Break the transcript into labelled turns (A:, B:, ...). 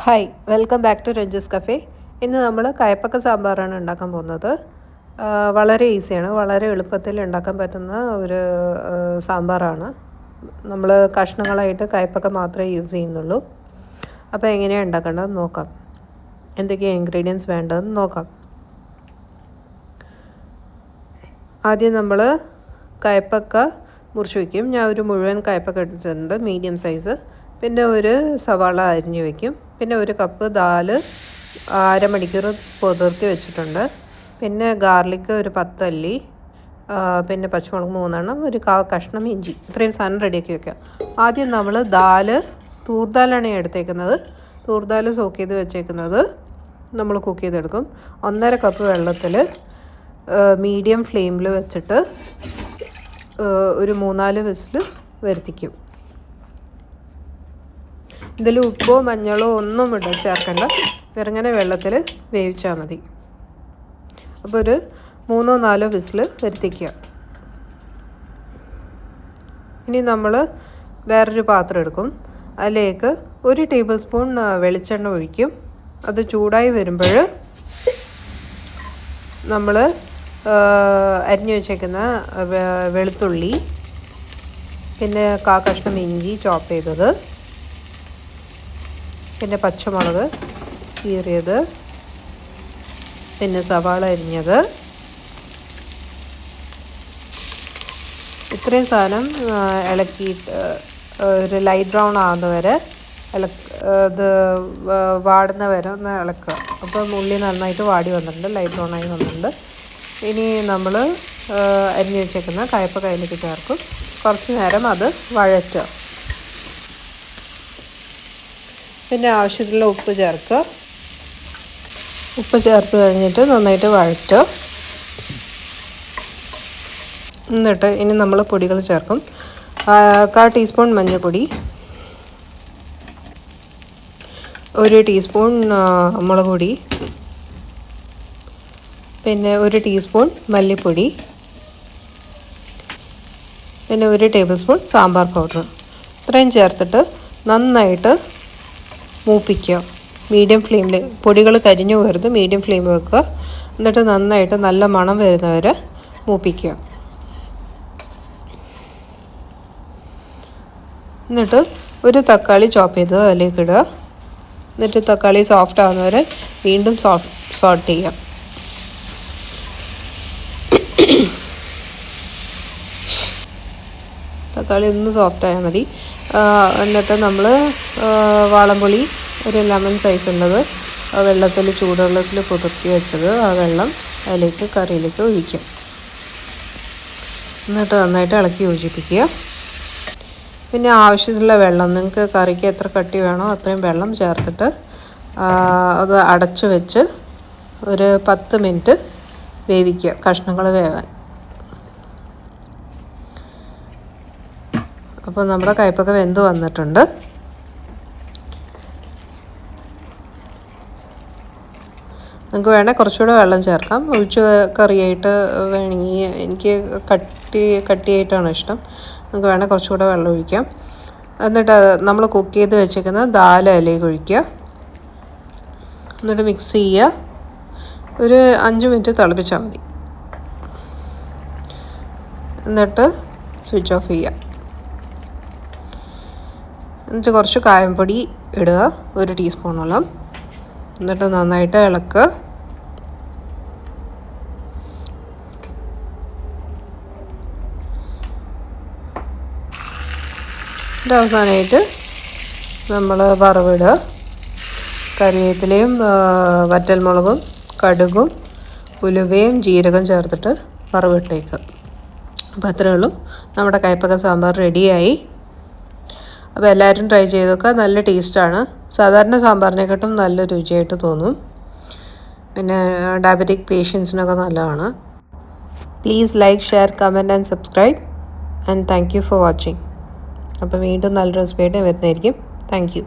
A: Hi welcome back to Ranju's cafe ഇന്ന് നമ്മൾ കയപ്പക്ക സാമ്പാറാണ് ഉണ്ടാക്കാൻ പോകുന്നത്. വളരെ ഈസിയാണ്. വളരെ എളുപ്പത്തിൽ ഉണ്ടാക്കാൻ പറ്റുന്ന ഒരു സാമ്പാറാണ്. നമ്മൾ കഷ്ണങ്ങളായിട്ട് കയപ്പക്ക മാത്രമേ യൂസ് ചെയ്യുന്നുള്ളൂ. അപ്പോൾ എങ്ങനെയാണ് ഉണ്ടാക്കേണ്ടതെന്ന് നോക്കാം. എന്തൊക്കെയാണ് ഇൻഗ്രീഡിയൻസ് വേണ്ടതെന്ന് നോക്കാം. ആദ്യം നമ്മൾ കയപ്പക്ക മുറിച്ച് വയ്ക്കും ഞാൻ ഒരു മുഴുവൻ കയപ്പക്ക എടുത്തിട്ടുണ്ട് മീഡിയം സൈസ് പിന്നെ ഒരു സവാള അരിഞ്ഞ് വയ്ക്കും പിന്നെ ഒരു കപ്പ് ദാൽ അരമണിക്കൂർ പുതിർത്തി വെച്ചിട്ടുണ്ട്. പിന്നെ ഗാർലിക്ക് ഒരു പത്തല്ലി പിന്നെ പച്ചമുളക് മൂന്നെണ്ണം ഒരു കാ കഷ്ണം ഇഞ്ചി. ഇത്രയും സാധനം റെഡിയാക്കി വെക്കാം. ആദ്യം നമ്മൾ ദാൽ തൂർദാലാണ് എടുത്തേക്കുന്നത്. തൂർദാൽ സോക്ക് ചെയ്ത് വെച്ചേക്കുന്നത് നമ്മൾ കുക്ക് ചെയ്തെടുക്കും. ഒന്നര കപ്പ് വെള്ളത്തിൽ മീഡിയം ഫ്ലെയിമിൽ വെച്ചിട്ട് ഒരു മൂന്നാൽ വിസിൽ വരുത്തിക്കും. ഇതിൽ ഉപ്പോ മഞ്ഞളോ ഒന്നും ഇട ചേർക്കണ്ട. വെറുങ്ങനെ വെള്ളത്തിൽ വേവിച്ചാൽ മതി. അപ്പോൾ ഒരു മൂന്നോ നാലോ വിസിൽ വരുത്തിക്കുക. ഇനി നമ്മൾ വേറൊരു പാത്രം എടുക്കും. അതിലേക്ക് ഒരു ടേബിൾ സ്പൂൺ വെളിച്ചെണ്ണ ഒഴിക്കും. അത് ചൂടായി വരുമ്പോൾ നമ്മൾ അരിഞ്ഞു വെച്ചേക്കുന്ന വെളുത്തുള്ളി പിന്നെ കാ കഷ്ണം ഇഞ്ചി ചോപ്പ് ചെയ്തത്. പിന്നെ പച്ചമുളക് കീറിയത്. പിന്നെ സവാള അരിഞ്ഞത്. ഇത്രയും സാധനം ഇളക്കി ഒരു ലൈറ്റ് ബ്രൗൺ ആകുന്ന വരെ ഇളക്ക് ഇത് വാടുന്ന വരെ ഒന്ന് ഇളക്കുക. അപ്പോൾ ഉള്ളി നന്നായിട്ട് വാടി വന്നിട്ടുണ്ട് ലൈറ്റ് ബ്രൗൺ ആയി വന്നിട്ടുണ്ട്. ഇനി നമ്മൾ അരിഞ്ഞു വെച്ചേക്കുന്ന കയ്പ കയ്യിലേക്ക് ചേർക്കും. കുറച്ച് നേരം അത് വഴറ്റുക. പിന്നെ ആവശ്യത്തിലുള്ള ഉപ്പ് ചേർക്കുക. ഉപ്പ് ചേർത്ത് കഴിഞ്ഞിട്ട് നന്നായിട്ട് വഴറ്റുക. എന്നിട്ട് ഇനി നമ്മൾ പൊടികൾ ചേർക്കും. കാ ടീസ്പൂൺ മഞ്ഞൾപ്പൊടി. ഒരു ടീസ്പൂൺ മുളക് പൊടി. പിന്നെ ഒരു ടീസ്പൂൺ മല്ലിപ്പൊടി. പിന്നെ ഒരു ടേബിൾ സ്പൂൺ സാമ്പാർ പൗഡർ. ഇത്രയും ചേർത്തിട്ട് നന്നായിട്ട് മൂപ്പിക്കുക. മീഡിയം ഫ്ലെയിമിൽ പൊടികൾ കരിഞ്ഞു പോകരുത്. മീഡിയം ഫ്ലെയിം വെക്കുക. എന്നിട്ട് നന്നായിട്ട് നല്ല മണം വരുന്നവർ മൂപ്പിക്കുക. എന്നിട്ട് ഒരു തക്കാളി ചോപ്പ് ചെയ്ത് അതിലേക്ക് ഇടുക. എന്നിട്ട് തക്കാളി സോഫ്റ്റ് ആവുന്നവരെ വീണ്ടും സോഫ്റ്റ് സോട്ട് ചെയ്യാം തക്കാളി ഒന്ന് സോഫ്റ്റ് ആയാൽ മതി. എന്നിട്ട് നമ്മൾ വാളംപുളി ഒരു ലെമൺ സൈസ് ഉള്ളത്. വെള്ളത്തിൽ ചൂടുവെള്ളത്തിൽ കുതിർത്തി വെച്ചത് ആ വെള്ളം അതിലേക്ക് കറിയിലേക്ക് ഒഴിക്കാം. എന്നിട്ട് നന്നായിട്ട് ഇളക്കി യോജിപ്പിക്കുക. പിന്നെ ആവശ്യത്തിനുള്ള വെള്ളം നിങ്ങൾക്ക് കറിക്ക് എത്ര കട്ടി വേണോ അത്രയും വെള്ളം ചേർത്തിട്ട് അത് അടച്ചു വെച്ച് ഒരു പത്ത് മിനിറ്റ് വേവിക്കുക കഷ്ണങ്ങൾ വേവാൻ. അപ്പോൾ നമ്മുടെ കയ്പൊക്കെ വെന്ത് വന്നിട്ടുണ്ട്. നിങ്ങൾക്ക് വേണേൽ കുറച്ചുകൂടെ വെള്ളം ചേർക്കാം. ഒഴിച്ച് കറിയായിട്ട് വേണമെങ്കിൽ എനിക്ക് കട്ടി കട്ടിയായിട്ടാണ് ഇഷ്ടം. നിങ്ങൾക്ക് വേണേൽ കുറച്ചുകൂടെ വെള്ളം ഒഴിക്കാം. എന്നിട്ട് നമ്മൾ കുക്ക് ചെയ്ത് വെച്ചേക്കുന്ന ദാല അതിലേക്ക് ഒഴിക്കുക. എന്നിട്ട് മിക്സ് ചെയ്യുക. ഒരു അഞ്ച് മിനിറ്റ് തിളപ്പിച്ചാൽ മതി. എന്നിട്ട് സ്വിച്ച് ഓഫ് ചെയ്യുക. എന്നിട്ട് കുറച്ച് കായംപൊടി ഇടുക. ഒരു ടീസ്പൂണോളം എന്നിട്ട് നന്നായിട്ട് ഇളക്കുക അവസാനമായിട്ട് നമ്മൾ വറവിടുക. കറിവേപ്പിലയും വറ്റൽമുളകും കടുകും ഉലുവയും ജീരകം ചേർത്തിട്ട് വറവിട്ടേക്കുക. അപ്പോൾ അത്രയേ ഉള്ളൂ. നമ്മുടെ കയ്പ്പക്ക സാമ്പാർ റെഡിയായി അപ്പോൾ എല്ലാവരും ട്രൈ ചെയ്ത് നോക്കുക നല്ല ടേസ്റ്റാണ് സാധാരണ സാമ്പാറിനെക്കാട്ടും നല്ല രുചിയായിട്ട് തോന്നും. പിന്നെ ഡയബറ്റിക് പേഷ്യൻസിനൊക്കെ നല്ലതാണ്. Please like share comment and subscribe and thank you for watching അപ്പോൾ വീണ്ടും നല്ല റെസിപ്പിയായിട്ട് വരുന്നതായിരിക്കും. Thank you